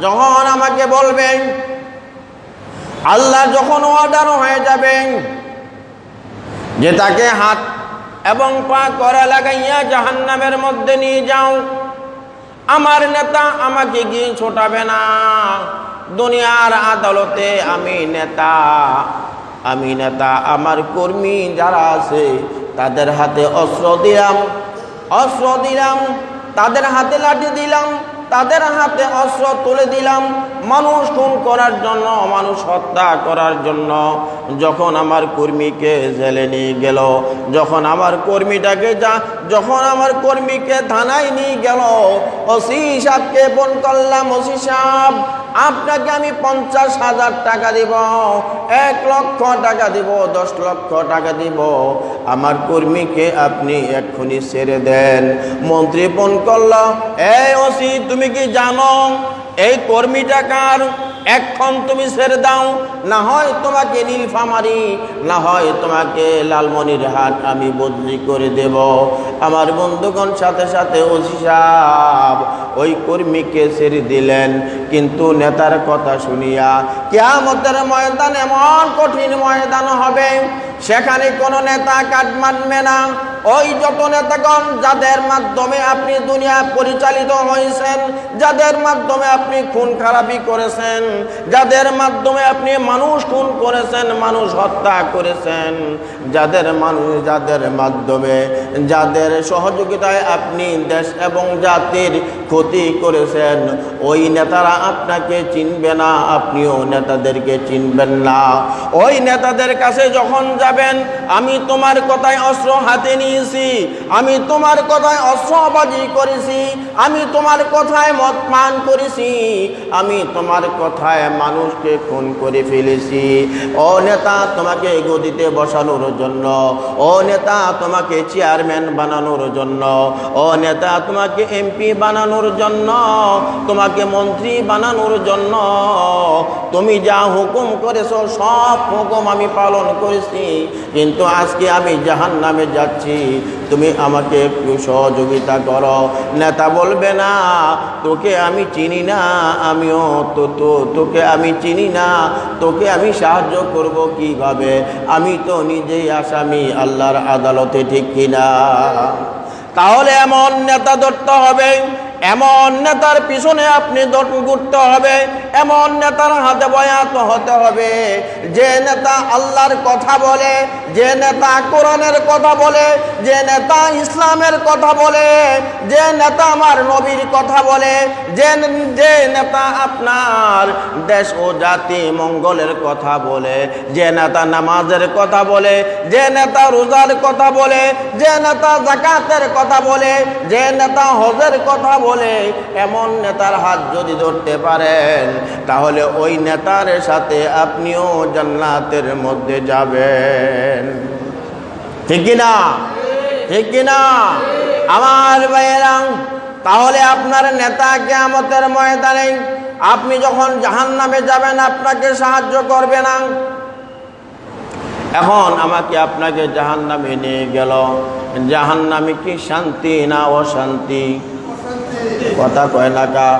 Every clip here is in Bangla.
যখন আমাকে বলবেন, আল্লাহ যখন অর্ডার হয়ে যাবেন, যে তাকে হাত এবং পা করা লাগাইয়া জাহান্নামের মধ্যে নিয়ে যাও। আমার নেতা আমাকে গিয়ে ছোটাবে না। দুনিয়ার আদালতে আমি নেতা। আমি নেতা, আমার কর্মী যারা আছে, তাদের হাতে অস্ত্র দিলাম। অস্ত্র দিলাম, তাদের হাতে লাঠি দিলাম। তাদের হাতে অস্ত্র তুলে দিলাম। মানুষ খুন করার জন্য, মানুষ হত্যা করার জন্য। যখন আমার কর্মীকে জেলে নিয়ে গেল, যখন আমার কর্মীটাকে যা, যখন আমার কর্মীকে থানায় নিয়ে গেল, ওসি সাহেবকে ফোন করলাম, ওসি সাহেব, আপনাকে আমি পঞ্চাশ হাজার টাকা দিব, এক লক্ষ টাকা দিব, দশ লক্ষ টাকা দিব। আমার কর্মীকে আপনি এক্ষুনি ছেড়ে দেন। মন্ত্রী ফোন করল এ ওসি তুমি কি জানো, এই কর্মীটা কার? এখন তুমি ছেড়ে দাও, না হয় তোমাকে নীলফামারি, না হয় তোমাকে লালমনির হাট আমি বদলি করে দেব। আমার বন্ধুগণ, সাথে সাথে ওসি সাহেব ওই কর্মীকে ছেড়ে দিলেন। কিন্তু নেতার কথা শুনিয়া কেয়ামতের ময়দান এমন কঠিন ময়দান হবে সেখানে কোনো নেতা কাট মানবে না। ওই যত নেতাগণ যাদের মাধ্যমে আপনি দুনিয়া পরিচালিত হয়েছেন, যাদের মাধ্যমে আপনি খুন খারাপি করেছেন, যাদের মাধ্যমে আপনি মানুষ খুন করেছেন, মানুষ হত্যা করেছেন, যাদের মানুষ, যাদের মাধ্যমে, যাদের সহযোগিতায় আপনি দেশ এবং জাতির ক্ষতি করেছেন, ওই নেতারা আপনাকে চিনবে না, আপনিও নেতাদেরকে চিনবেন না। ওই নেতাদের কাছে যখন যাবেন, আমি তোমার কথায় অস্ত্র হাতে নিয়েছি, আমি তোমার কথায় অস্ত্রবাজি করেছি, আমি তোমার কথায় মত পান করেছি, আমি তোমার কথায় মানুষকে খুন করে ফেলেছি। ও নেতা, তোমাকে গদিতে বসানোর জন্য, ও নেতা, তোমাকে চেয়ারম্যান বানানোর জন্য, ও নেতা, তোমাকে এমপি বানানোর জন্য, তোমাকে মন্ত্রী বানানোর জন্য তুমি যা হুকুম করেছ, সব হুকুম আমি পালন করেছি। কিন্তু আজকে আমি জাহান নামে যাচ্ছি। তুমি আমাকে একটু সহযোগিতা করো। নেতা বলবে, না, তোকে আমি চিনি না, আমিও তো তো, তোকে আমি চিনি না, তোকে আমি সাহায্য করব কীভাবে? আমি তো নিজেই আসামি, আল্লাহর আদালতে ঠিক কিনা? তাহলে এমন নেতা ধরতে হবে এমন নেতার পিছনে আপনি ঘুরতে হবে, এমন নেতার হাতে বয়াত হতে হবে। যে নেতা আল্লাহর কথা বলে, যে নেতা কোরআনের কথা বলে, যে নেতা ইসলামের কথা বলে, যে নেতা আমার নবীর কথা বলে, যে যে নেতা আপনার দেশ ও জাতি মঙ্গলের কথা বলে, যে নেতা নামাজের কথা বলে, যে নেতা রোজার কথা বলে, যে নেতা জাকাতের কথা বলে, যে নেতা হজের কথা বলে এমন নেতার হাত যদি ধরতে পারেন, তাহলে ওই নেতার সাথে আপনিও জান্নাতের মধ্যে যাবেন। ঠিক কিনা ঠিক কিনা আমার ভাইয়েরা, তাহলে আপনার নেতা কেয়ামতের ময়দানে আপনি যখন জাহান নামে যাবেন, আপনাকে সাহায্য করবে না। এখন আমাকে আপনাকে জাহান নামে নিয়ে গেল। জাহান নামে কি শান্তি না অশান্তি? কথা কয় না কা?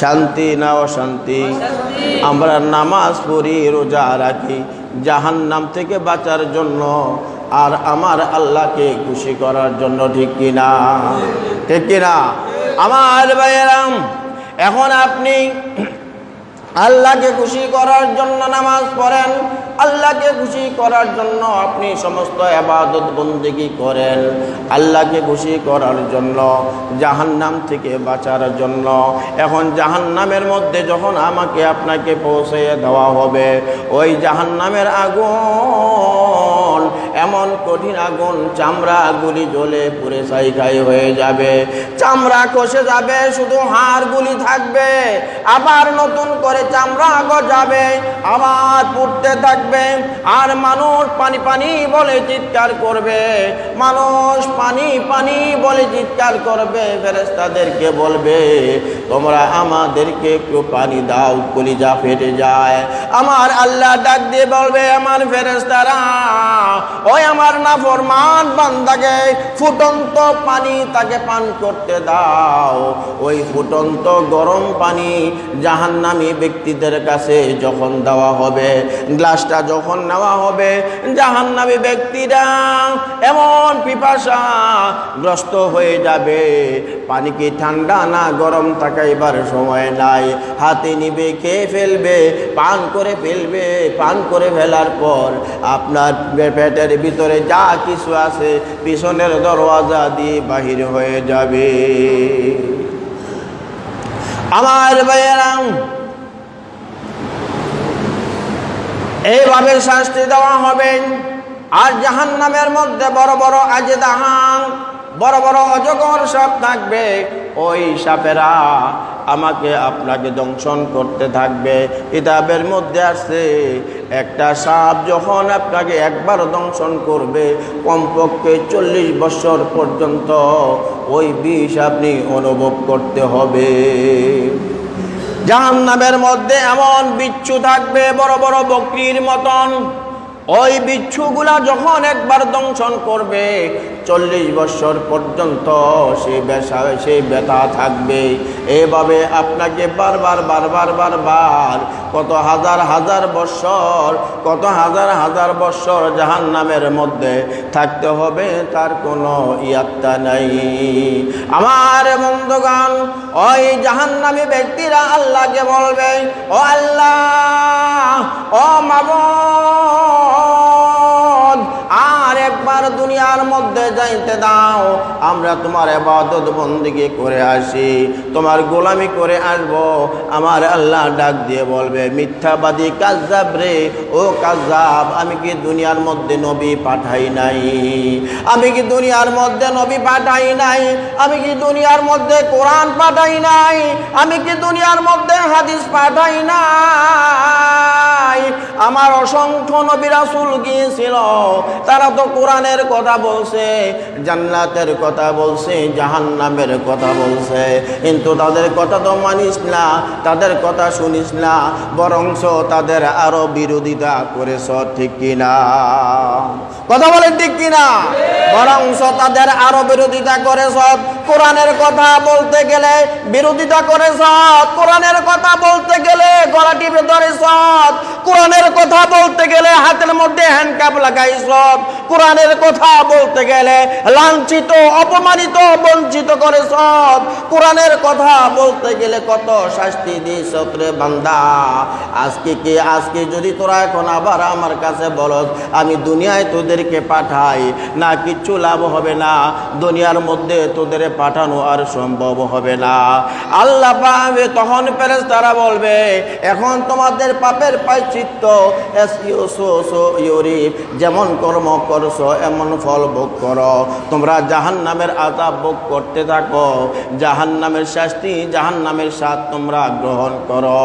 শান্তি না অশান্তি? আমরা নামাজ পড়ি, রোজা রাখি জাহান নাম থেকে বাঁচার জন্য। আর আমার আল্লাহকে খুশি করার জন্য ঠিক কিনা? ঠিক কিনা? আমার ভাইয়েরাম, এখন আপনি আল্লাহকে খুশি করার জন্য নামাজ পড়েন, আল্লাহকে খুশি করার জন্য আপনি সমস্ত আবাদত বন্দিগি করেন। আল্লাহকে খুশি করার জন্য, জাহান্নাম থেকে বাঁচার জন্য। এখন জাহান্নামের মধ্যে যখন আমাকে আপনাকে পৌঁছে দেওয়া হবে, ওই জাহান্নামের আগুন এমন কঠিন আগুন চামড়াগুলি জ্বলে পুরে সাইকাই হয়ে যাবে। চামড়া কষে যাবে, শুধু হাড়গুলি থাকবে। আবার নতুন করে চামড়া গজাবে, আবার পুড়তে থাকবে। আর মানুষ পানি পানি বলে চিৎকার করবে। মানুষ পানি পানি বলে চিৎকার করবে ফেরেস্তাদেরকে বলবে, তোমরা আমাদেরকে একটু পানি দাও, কলিজা ফেটে যায়। আমার আল্লাহ ডাক দিয়ে বলবে, আমার ফেরেস্তারা ওই আমার না ফরমান বান্দাকে ফুটন্ত পানি তাকে পান করতে দাও। ওই ফুটন্ত গরম পানি জাহান্নামী ব্যক্তিদের কাছে যখন দেওয়া হবে, গ্লাসটা যখন নেওয়া হবে, জাহান্নামী ব্যক্তিরা এমন পিপাসা গ্রস্ত হয়ে যাবে। পানি কি ঠান্ডা না গরম থাকাইবার সময় নাই। হাতে নিবে, খেয়ে ফেলবে, পান করে ফেলবে, পান করে ফেলার পর আপনার পেটের ভিতরে যা কিছু আছে পিছনের দরওয়াজা দিয়ে বাহির হয়ে যাবে। আমার ভাইয়েরাম এইভাবে শাস্তি দেওয়া হবে। আর জাহান নামের মধ্যে বড় বড় আজেদাহান বড় বড় অজগর সাপ থাকবে, ওই সাপেরা আমাকে আপনাকে দংশন করতে থাকবে। কিতাবের মধ্যে আসছে একটা সাপ যখন আপনাকে একবার দংশন করবে, কমপক্ষে চল্লিশ বছর পর্যন্ত ওই বিষ আপনি অনুভব করতে হবে। জাহান্নামের মধ্যে এমন বিচ্ছু থাকবে, বড় বড় বকরির মতন। ওই বিচ্ছুগুলা যখন একবার দংশন করবে, চল্লিশ বছর পর্যন্ত সেই বেসা সেই ব্যথা থাকবে। এভাবে আপনাকে বারবার বারবার বারবার কত হাজার হাজার বছর কত হাজার হাজার বছর জাহান নামের মধ্যে থাকতে হবে, তার কোনো ইয়াত্তা নাই। আমার বন্ধুগান ওই জাহান্নামী ব্যক্তিরা আল্লাহকে বলবে, ও আল্লাহ, ও আর একবার দুনিয়ার মধ্যে যাইতে দাও, আমরা তোমার এবাদত বন্দিকে করে আসি। তোমার গোলামি করে আসব, আমার আল্লাহ ডাক দিয়ে বলবে, মিথ্যাবাদী কাজাব রে, ও কাজাব আমি কি দুনিয়ার মধ্যে নবী পাঠাই নাই? আমি কি দুনিয়ার মধ্যে নবী পাঠাই নাই? আমি কি দুনিয়ার মধ্যে কোরআন পাঠাই নাই? আমি কি দুনিয়ার মধ্যে হাদিস পাঠাই নাই, আমার অসংখ্য নবী রাসূল গিয়েছিল। তারা তো কোরআনের কথা বলছে, জান্নাতের কথা বলছে, জাহান্নামের কথা বলছে। কিন্তু তাদের কথা তো মানিস না, তাদের কথা শুনিস না বরংশ তাদের আরও বিরোধিতা করেছ, ঠিক কিনা? কথা বলেন ঠিক কিনা? বরংশ তাদের আরও বিরোধিতা করেছ, কোরআনের কথা বলতে গেলে বিরোধিতা করেছ, কোরআনের কথা বলতে গেলে গলা টিপে ধরেছ কোরআনের কথা বলতে গেলে হাতের মধ্যে হ্যান্ডকাপ লাগাইছ কোরআনের কথা বলতে গেলে লাঞ্ছিত, অপমানিত, বঞ্চিত করে সব। কোরআনের কথা বলতে গেলে কত শাস্তি দিস রে বান্দা। আজকে কি, আজকে যদি তোরা এখন আবার আমার কাছে বলস, আমি দুনিয়ায় তোদেরকে পাঠাই, না কিচ্ছু লাভ হবে না। দুনিয়ার মধ্যে তোদের পাঠানো আর সম্ভব হবে না। আল্লাহ পাবে তখন পেরেস তারা বলবে, এখন তোমাদের পাপের পাইচিত্ত যেমন কর্ম করছ এমন ফল ভোগ করো। তোমরা জাহান নামের আজাব ভোগ করতে থাকো। জাহান নামের শাস্তি জাহান নামের স্বাদ তোমরা গ্রহণ করো।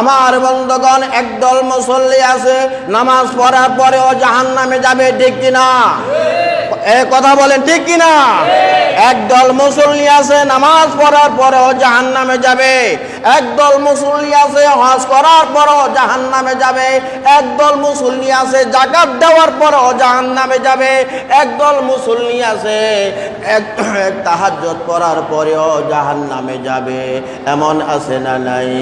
আমার বন্ধগণ একদল মুসল্লি আছে নামাজ পড়ার পরেও জাহান নামে যাবে ঠিক কিনা? এ কথা বলেন ঠিক কিনা? একদল মুসল্লি আছে নামাজ পড়ার পরেও জাহান নামে যাবে। একদল মুসল্লি আছে, হজ করার পরও জাহান নামে যাবে। একদল মুসল্লি আছে, জাকাত দেওয়ার পরও জাহান নামে যাবে। একদল মুসল্লি আছে, এক তাহাজ্জত করার পরেও জাহান নামে যাবে। এমন আছে না নাই?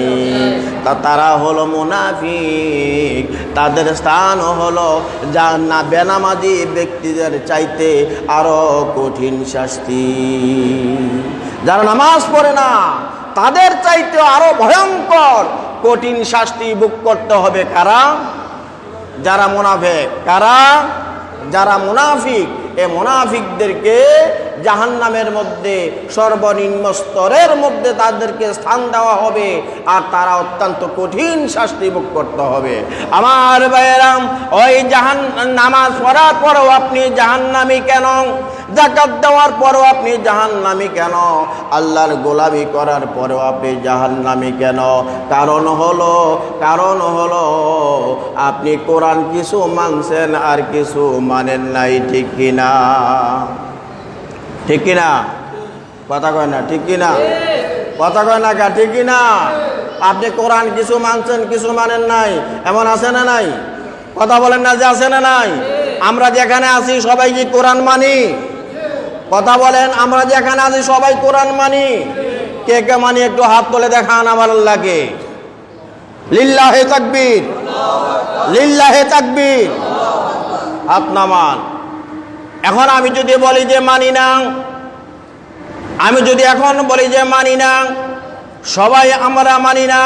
তা তারা হলো মুনাফিক। তাদের স্থান হলো যা না বেনামাজি ব্যক্তিদের চাইতে আরও কঠিন শাস্তি। যারা নামাজ পড়ে না তাদের চাইতে আরও ভয়ঙ্কর, কঠিন শাস্তি বুক করতে হবে কারা? যারা মোনাফেক। কারা? যারা মুনাফিক। এ মুনাফিকদেরকে জাহান্নামের মধ্যে, সর্বনিম্ন স্তরের মধ্যে তাদেরকে স্থান দেওয়া হবে আর তারা অত্যন্ত কঠিন শাস্তি ভোগ করতে হবে। আমার ভাইয়েরাম, ওই জাহান, নামাজ পড়ার পরেও আপনি জাহান্নামি কেন? জাকাত দেওয়ার পরেও আপনি জাহান্নামি কেন? আল্লাহর গোলামি করার পরেও আপনি জাহান্নামি কেন? কারণ হলো কারণ হলো, আপনি কোরআন কিছু মানছেন আর কিছু মানেন নাই, ঠিক কিনা? ঠিক কিনা? কথা কয় না, ঠিক কিনা? কথা কয় না কা ঠিক কিনা? আপনি কোরআন কিছু মানছেন, কিছু মানেন নাই, এমন আছে না নাই? কথা বলেন না যে আছে না নাই? আমরা যেখানে আছি, সবাই কি কোরআন মানি? কথা বলেন, আমরা যেখানে আছি, সবাই কোরআন মানি? কে কে মানি? একটু হাত তুলে দেখান আমার আল্লাহকে। লিল্লাহে তাকবীর। লিল্লাহে তাকবীর। হাত নামান। এখন আমি যদি বলি যে মানি না, আমি যদি এখন বলি যে মানি না, সবাই আমরা মানি না,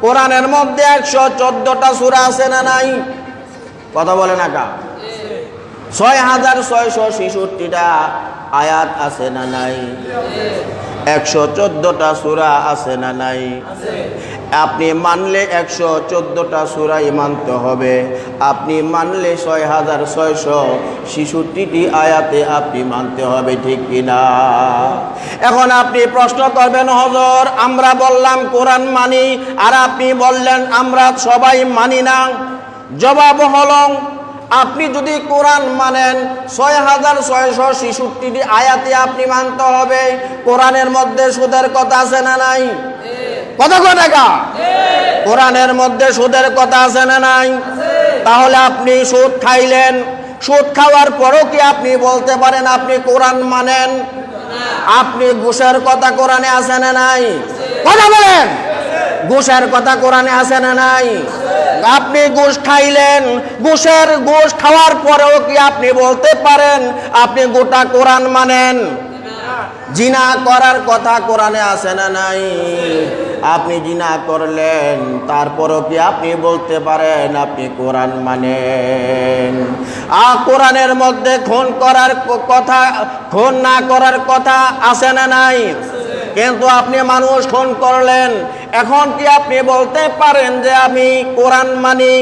কোরআনের মধ্যে একশো চোদ্দটা সুরা আছে না নাই? কথা বলে না কা ছয় হাজার ছয়শো ছেষট্টিটা আয়াত আছে না নাই? একশো চোদ্দটা সুরা আছে না নাই? আপনি মানলে একশো চোদ্দটা সুরাই মানতে হবে। আপনি মানলে ছয় হাজার ছয়শো ছেষট্টিটি আয়াতে আপনি মানতে হবে, ঠিক কিনা এখন আপনি প্রশ্ন করবেন, হজর, আমরা বললাম কোরআন মানি আর আপনি বললেন আমরা সবাই মানি না। জবাব হলো আপনি যদি কোরআন মানেন ছয় হাজার ছয়শো ছেষট্টিটি আয়াতে আপনি মানতে হবে। কোরআনের মধ্যে সুদের কথা আছে না নাই? কথা টাকা কোরআনের মধ্যে সুদের কথা আছে না নাই? তাহলে আপনি সুদ খাইলেন। সুদ খাওয়ার পরও কি আপনি বলতে পারেন আপনি কোরআন মানেন? আপনি ঘুষের কথা কোরআনে আছে না নাই? কথা বলেন। ঘুষের কথা কোরআনে আছে না নাই? আপনি ঘুষ খাইলেন ঘুষের ঘুষ খাওয়ার পরেও কি আপনি বলতে পারেন, আপনি গোটা কোরআন মানেন? জিনা করার কথা কোরআনে আছে না নাই? আপনি জিনা করলেন, তারপরও কি আপনি বলতে পারেন, আপনি কোরআন মানেন? আ, কোরআনের মধ্যে খুন করার কথা, খুন না করার কথা আছে না নাই? কিন্তু আপনি মানুষ খুন করলেন। এখন কি আপনি বলতে পারেন যে আমি কোরআন মানি?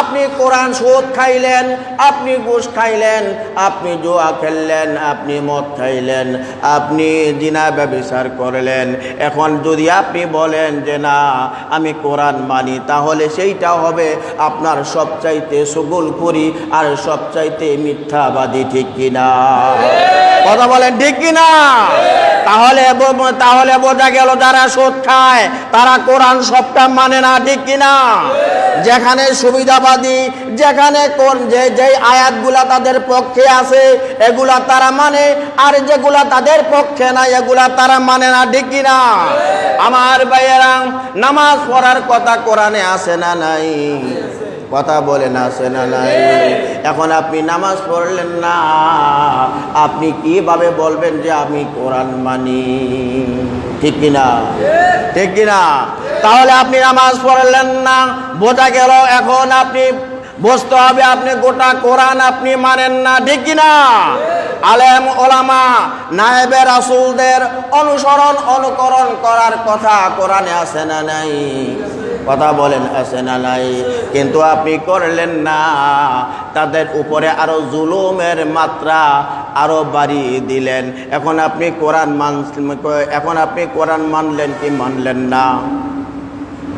আপনি কোরআন সুদ খাইলেন, আপনি ঘুষ খাইলেন, আপনি জোয়া খেললেন, আপনি মদ খাইলেন, আপনি দিনা ব্যবচার করলেন। এখন যদি আপনি বলেন যে না, আমি কোরআন মানি, তাহলে সেইটা হবে আপনার সবচাইতে সগুল করি আর সবচাইতে মিথ্যাবাদী, ঠিক কিনা? কথা বলেন, ঠিক কিনা? তাহলে তাহলে বোঝা গেল যারা সুদ খায়, তারা কোরআন সবটা মানে না, ঠিক কিনা যেখানে সুবিধাবাদী, যেখানে কোন যে যে আয়াতগুলা তাদের পক্ষে আছে, এগুলা তারা মানে আর যেগুলা তাদের পক্ষে না এগুলা তারা মানে না, ঠিক কিনা আমার ভাইয়েরা, নামাজ পড়ার কথা কোরআনে আছে না নাই? কথা বলে না নাই এখন আপনি নামাজ পড়লেন না, আপনি কীভাবে বলবেন যে আমি কোরআন মানি? ঠিক কিনা? ঠিক কিনা? তাহলে আপনি নামাজ পড়লেন না, বোঝা গেল এখন আপনি বুঝতে হবে আপনি গোটা কোরআন আপনি মানেন না, ঠিক কিনা? আলেম, ওলামা, নায়েবে রাসুলদের অনুসরণ, অনুকরণ করার কথা কোরআনে আছে না নাই? কথা বলেন, আছে না নাই? কিন্তু আপনি করলেন না। তাদের উপরে আরও জুলুমের মাত্রা আরও বাড়িয়ে দিলেন। এখন আপনি কোরআন মান এখন আপনি কোরআন মানলেন কি মানলেন না?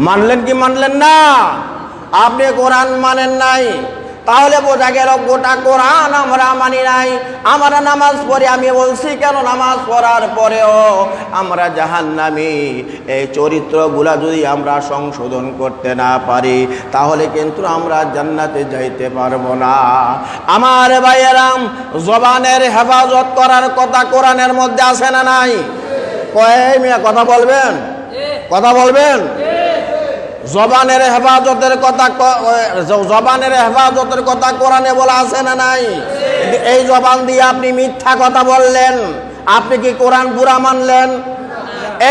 মানলেন কি মানলেন না? আপনি কোরআন মানেন নাই। তাহলে বোঝা গেল গোটা কোরআন আমরা মানি নাই। আমরা নামাজ পড়ি আমি বলছি, কেন নামাজ পড়ার পরেও আমরা জাহান্নামি? এই চরিত্রগুলা যদি আমরা সংশোধন করতে না পারি, তাহলে কিন্তু আমরা জান্নাতে যাইতে পারব না। আমার ভাইয়েরাম, জবানের হেফাজত করার কথা কোরআনের মধ্যে আছে না নাই? কয় মিয়া, কথা বলবেন? কথা বলবেন? জবানের হেফাজতের কথা জবানের হেফাজতের কথা কোরআনে বলা আছে না নাই? এই জবান দিয়ে আপনি মিথ্যা কথা বললেন। আপনি কি কোরআন বুড়া মানলেন?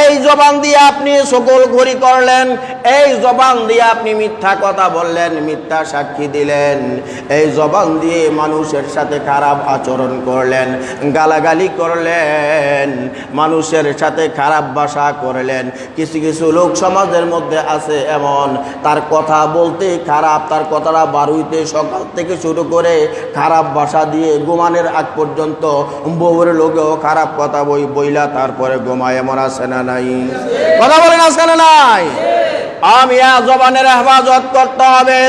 এই জবান দিয়ে আপনি সকল ঘড়ি করলেন। এই জবান দিয়ে আপনি মিথ্যা কথা বললেন, মিথ্যা সাক্ষী দিলেন। এই জবান দিয়ে মানুষের সাথে খারাপ আচরণ করলেন, গালাগালি করলেন, মানুষের সাথে খারাপ ভাষা করলেন। কিছু কিছু লোক সমাজের মধ্যে আছে এমন, তার কথা বলতে খারাপ, তার কথাটা বারুইতে সকাল থেকে শুরু করে খারাপ ভাষা দিয়ে ঘুমানের আগ পর্যন্ত বউয়ের লোকেও খারাপ কথা বই বইলা তারপরে ঘুমায়, এমন আছে না নাই? কথা বলেন আছে না নাই? আমি জবানের হেফাজত করতে হবে।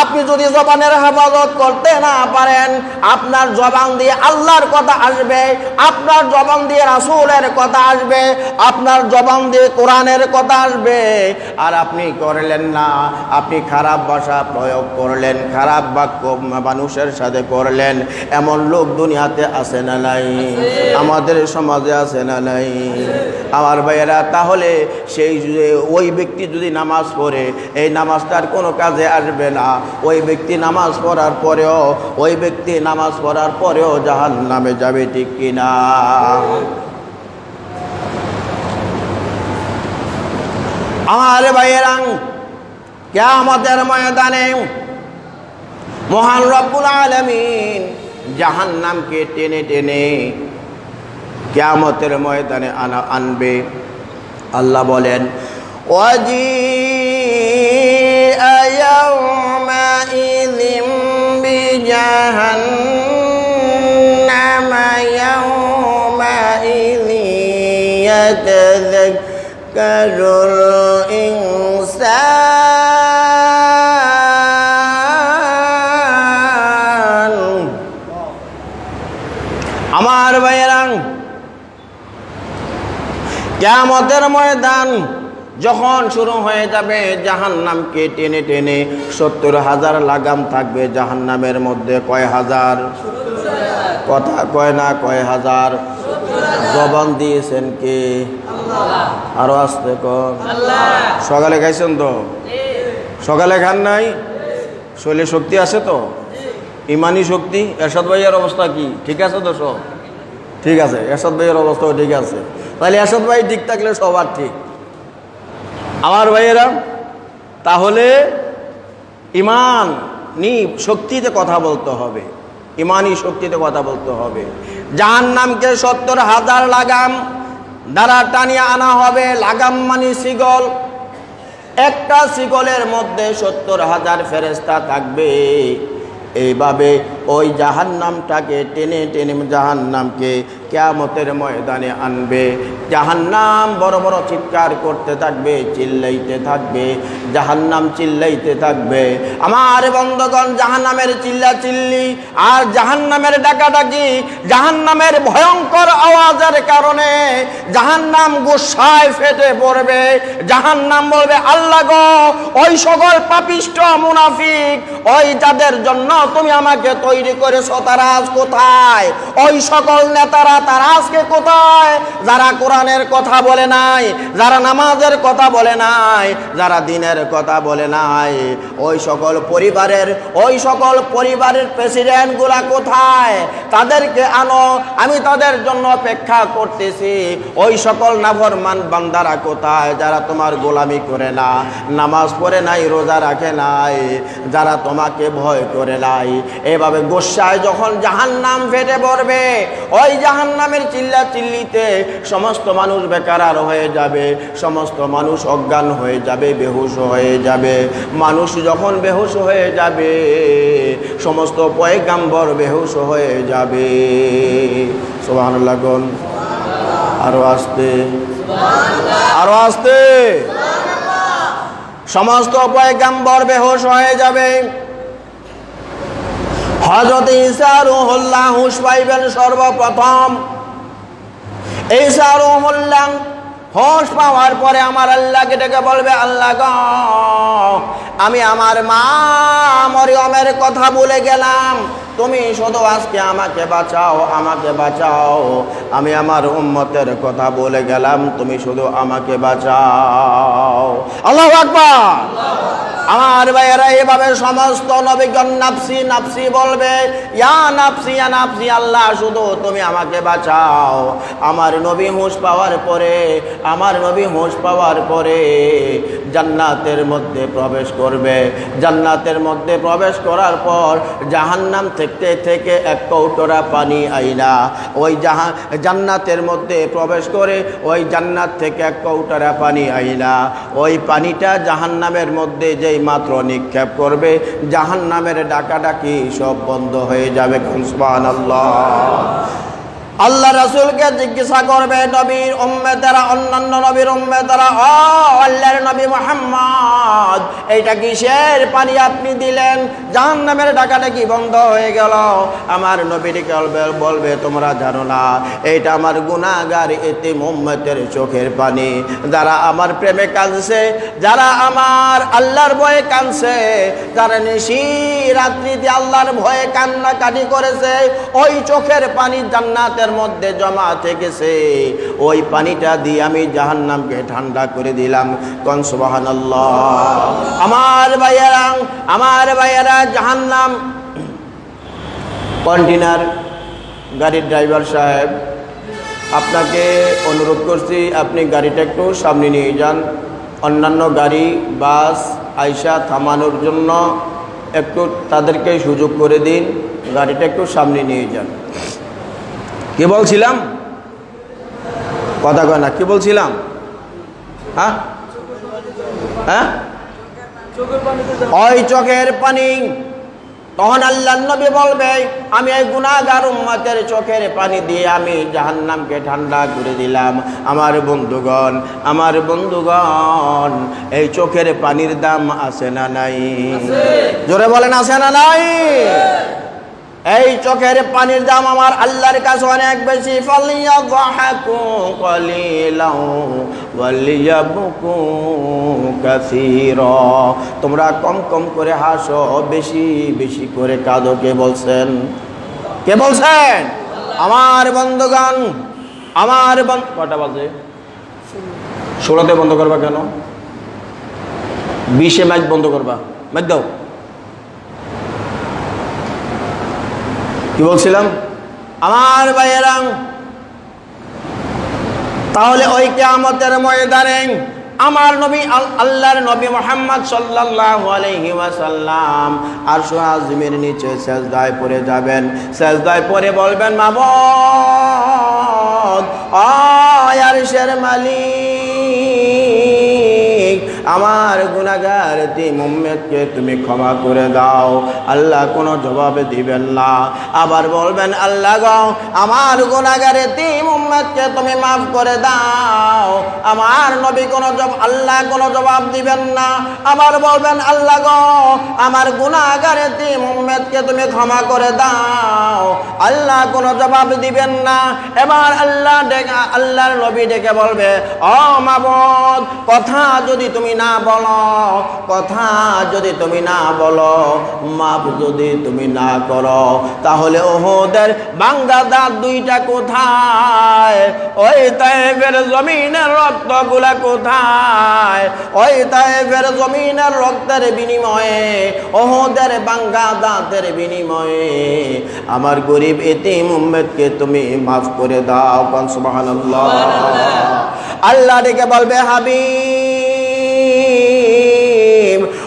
আপনি যদি জবানের হেফাজত করতে না পারেন, আপনার জবান দিয়ে আল্লাহর কথা আসবে, আপনার জবান দিয়ে রাসূলের কথা আসবে, আপনার জবান দিয়ে কোরআনের কথা আসবে। আর আপনি করলেন না, আপনি খারাপ ভাষা প্রয়োগ করলেন, খারাপ বাক্য মানুষের সাথে করলেন। এমন লোক দুনিয়াতে আছে না নাই? আমাদের সমাজে আছে না নাই? আমার ভাইয়েরা, তাহলে সেই ওই ব্যক্তি যদি নামাজ পড়ে, এই নামাজটার কোনো কাজে আসবে না। ওই ব্যক্তি নামাজ পড়ার পরেও, ওই ব্যক্তি নামাজ পড়ার পরেও জাহান নামে যাবে, ঠিক কিনা? আমার ভাইয়েরা, কেয়ামতের ময়দানে মহান রব্বুল আলমিন জাহান নামকে টেনে টেনে কেয়ামতের ময়দানে আনা আনবে। আল্লাহ বলেন ওয়াজি يومئذ بجهنم يومئذ يتذكر الإنسان আমার ভাইয়েরাং কেয়ামতের ময়দান যখন শুরু হয়ে যাবে জাহান্নামকে টেনে টেনে সত্তর হাজার লাগাম থাকবে জাহান্নামের মধ্যে। কয় হাজার? কথা কয় না কয় হাজার? জবান দিয়েছেন কে? আরও আসতে কর সকালে খাইছেন তো? সকালে খান নাই? শরীরে শক্তি আছে তো? ইমানি শক্তি? এরশাদ ভাইয়ের অবস্থা কি? ঠিক আছে তো সব? ঠিক আছে এরশাদ ভাইয়ের অবস্থাও ঠিক আছে। তাহলে এরশাদ ভাই ঠিক থাকলে সবার ঠিক। আমার ভাইয়েরা, তাহলে ইমান নি শক্তিতে কথা বলতে হবে। ইমানই শক্তিতে কথা বলতে হবে। জাহান নামকে সত্তর হাজার লাগাম দ্বারা টানিয়ে আনা হবে। লাগাম মানি সিগল একটা শিকলের মধ্যে সত্তর হাজার ফেরেস্তা থাকবে। এইভাবে ওই জাহান্নামটাকে টেনে টেনে জাহান্নামকে কেয়ামতের ময়দানে আনবে। জাহান্নাম বড় বড় চিৎকার করতে থাকবে, চিল্লাইতে থাকবে, জাহান্নাম চিল্লাইতে থাকবে। আমার বন্ধগণ, জাহান্নামের চিল্লা চিল্লি আর জাহান্নামের ডাকাডাকি, জাহান্নামের ভয়ঙ্কর আওয়াজের কারণে জাহান্নাম গুসায় ফেটে পড়বে। জাহান্নাম বলবে, আল্লাহ ওই সকল পাপিষ্ট মুনাফিক, ওই যাদের জন্য তুমি আমাকে তৈরি করেছ তারা আজ কোথায়? ওই সকল নেতারা তারা আজকে কোথায়? যারা কোরআনের কথা বলে নাই, যারা নামাজের কথা বলে নাই, যারা দিনের কথা বলে নাই, ওই সকল পরিবারের, ওই সকল পরিবারের প্রেসিডেন্টগুলা কোথায়? তাদেরকে আনো, আমি তাদের জন্য অপেক্ষা করতেছি। ওই সকল নাভরমান বান্দারা কোথায়? যারা তোমার গোলামি করে না, নামাজ পড়ে নাই, রোজা রাখে নাই, যারা তোমাকে ভয় করে নাই, এভাবে গোসায় যখন জাহান্নাম ফেটে পড়বে, ওই জাহান্নামের চিল্লা চিল্লিতে সমস্ত মানুষ বেকারার হয়ে যাবে, সমস্ত মানুষ অজ্ঞান হয়ে যাবে, বেহুশ হয়ে যাবে। মানুষ যখন বেহুশ হয়ে যাবে, সমস্ত পয়গাম্বর বেহুশ হয়ে যাবে। সোহান লাগন আরও আসতে। আরও আসতে। সমস্ত পয়গাম্বর বেহুশ হয়ে যাবে। হজরত ঈসা রুহুল্লাহ হুশ পাইবেন সর্বপ্রথম। ঈসা রুহুল্লাহ হোশ পাওয়ার পরে আমার আল্লাহকে ডেকে বলবে, আল্লাহ গ, আমি আমার মা মরিয়মের কথা বলে গেলাম। তুমি শুধু আজকে আমাকে বাঁচাও আমাকে বাঁচাও। আমি আমার উম্মতের কথা বলে গেলাম, তুমি শুধু আমাকে বাঁচাও। আল্লাহ আকবার। আমার ভাইয়েরা, এভাবে সমস্ত নবীগণ নাফসি নাফসি বলবে, ইয়া নাফসি ইয়া নাফসি, আল্লাহ, শুধু তুমি আমাকে বাঁচাও। আমার নবী হুঁশ পাওয়ার পরে, আমার নবী হুঁশ পাওয়ার পরে জান্নাতের মধ্যে প্রবেশ করবে। জান্নাতের মধ্যে প্রবেশ করার পর জাহান্নাম থেকে থেকে এক কৌটোরা পানি আইনা ওই জাহা জান্নাতের মধ্যে প্রবেশ করে ওই জান্নাত থেকে এক কৌটোরা পানি আইনা ওই পানিটা জাহান্নামের মধ্যে যেই মাত্র নিক্ষেপ করবে, জাহান্নামের ডাকাডাকি সব বন্ধ হয়ে যাবে। সুবহানাল্লাহ। আল্লাহ রাসূলকে জিজ্ঞাসা করবে, নবীর উম্মতেরা, অন্যান্য নবীর উম্মতেরা? ও, আল্লাহর নবী মুহাম্মদ। এইটা কিসের পানি আপনি দিলেন? জাহান্নামের ডাকাটা কি বন্ধ হয়ে গেল? আমার নবীকে বলবে- বলবে, তোমরা জানো না, এইটা আমার গুনাহগার এতে উম্মতের চোখের পানি। যারা আমার প্রেমে কাঁদছে, যারা আমার আল্লাহর ভয়ে কাঁদছে, যারা নিশি রাত্রিতে আল্লাহর ভয়ে কান্নাকাটি করেছে, ওই চোখের পানি জান্নাতের মধ্যে জমা থেকেছে। ওই পানিটা দিয়ে আমি জাহান্নামকে ঠান্ডা করে দিলাম। কন আমার ভাইয়েরা আমার ভাইয়েরা, জাহান্নাম। কন্টেনার গাড়ির ড্রাইভার সাহেব, আপনাকে অনুরোধ করছি, আপনি গাড়িটা একটু সামনে নিয়ে যান। অন্যান্য গাড়ি, বাস আইসা থামানোর জন্য একটু তাদেরকে সুযোগ করে দিন। গাড়িটা একটু সামনে নিয়ে যান। কি বলছিলাম? কথা কয় না কি বলছিলাম? হ্যাঁ? হ্যাঁ? ওই চোখের পানি। তখন আল্লাহ নবী বলবে আমি এই গুনাহগার উম্মতের চোখের পানি দিয়ে আমি জাহান্নামকে ঠান্ডা করে দিলাম। আমার বন্ধুগণ আমার বন্ধুগণ এই চোখের পানির দাম আছে না নাই? জোরে বলেন আছে না নাই? এই চোখের পানির দাম আমার আল্লাহর কাছে অনেক বেশি। ফালিয়া যাহাকু কলিলাও ওয়ালিয়াবকু কাসীরা। তোমরা কম কম করে হাসো, বেশি বেশি করে কাঁদো, কে বলছেন? কে বলছেন? আমার বন্ধুগণ, আমার কটা বাজে? ষোলোতে বন্ধ করবা কেন? বিশে ম্যাচ বন্ধ করবা। ম্যাচ দাও। কি বলছিলাম? আমার ভাইয়েরা তাহলে ওই কেয়ামতের ময়দানে আমার নবী আল্লাহর নবী মোহাম্মদ সাল্লাল্লাহু আলাইহি ওয়াসাল্লাম আর আজমের নিচে সেজদায় পড়ে যাবেন। সেজদায় পড়ে বলবেন, মাবুদ, আয় আরশের মালিক। আমার গুনাহগার তি মুম্মেদকে তুমি ক্ষমা করে দাও। আল্লাহ কোনো জবাব দিবেন না। আবার বলবেন, আল্লাহ গো, আমার গুনাহগারে তি মুম্মেদকে তুমি মাফ করে দাও। আমার নবী কোনো জব, আল্লাহ কোনো জবাব দিবেন না। আবার বলবেন, আল্লাহ গো, আমার গুনাহগারে তি মুম্মেদকে তুমি ক্ষমা করে দাও। আল্লাহ কোনো জবাব দিবেন না। এবার আল্লাহ ডেকে, আল্লাহর নবী ডেকে বলবে, ও মাবদ, কথা যদি তুমি না বলো। কথা যদি তুমি না বলো মাপ যদি তুমি না করো তাহলে ওহদের বাংলা দাঁত দুইটা কোথায়? ওই তাইবের জমিনের রক্তগুলা কোথায়? ওই তাইবের জমিনের রক্তের বিনিময়ে ওহদের বাঙ্গা দাঁতের বিনিময়ে। আমার গরিব এতিম উম্মেদকে তুমি মাফ করে দাও কন সুবহানাল্লাহ। আল্লাহ ডেকে বলবে হাবিব।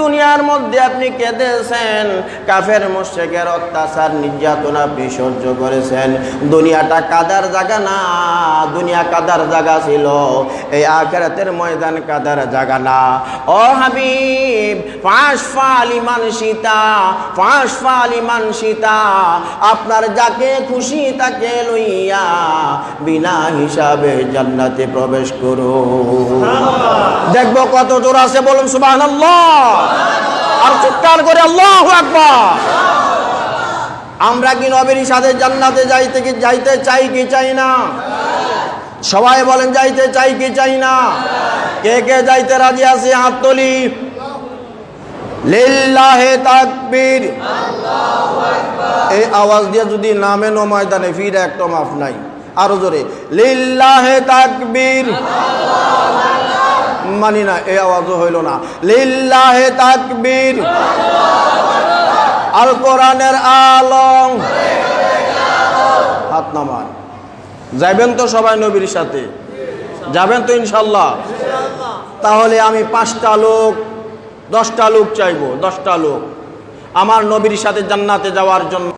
দুনিয়ার মধ্যে আপনি কেঁদেছেন। কাফের মোশেকের অত্যাচার নির্যাতন আপনি সহ্য করেছেন। দুনিয়াটা কাদার জায়গা না দুনিয়া কাদার জায়গা ছিল। এই আখেরাতের ময়দান কাদার জায়গা না। ও হাবিব ফাঁস ফালিমান সীতা ফাঁস ফালিমান সীতা আপনার যাকে খুশি তাকে লইয়া বিনা হিসাবে জান্নাতে প্রবেশ করো দেখব কত জোর আছে বলুন সুবাহ আর চিৎকার করে আল্লাহ আমরা কি নবীর সাথে জান্নাতে যাইতে কি যাইতে চাই কি চাই না? সবাই বলেন, যাইতে চাই কি চাই না? কে কে যাইতে রাজি আছে? হাত তলি। লিল্লাহে এই আওয়াজ দিয়ে যদি নামে নো ময়দানে ফিরে একটা মাফ নাই। আরও জোরে, লিল্লাহে তাকবীর। মানি না, এই আওয়াজও হইল না। লিল্লাহে তাকবীর। আল কোরআনের আলম। হাত নামান। যাবেন তো সবাই নবীর সাথে? যাবেন তো ইনশাল্লাহ? তাহলে আমি পাঁচটা লোক, দশটা লোক চাইব, দশটা লোক। আমার নবীর সাথে জান্নাতে যাওয়ার জন্য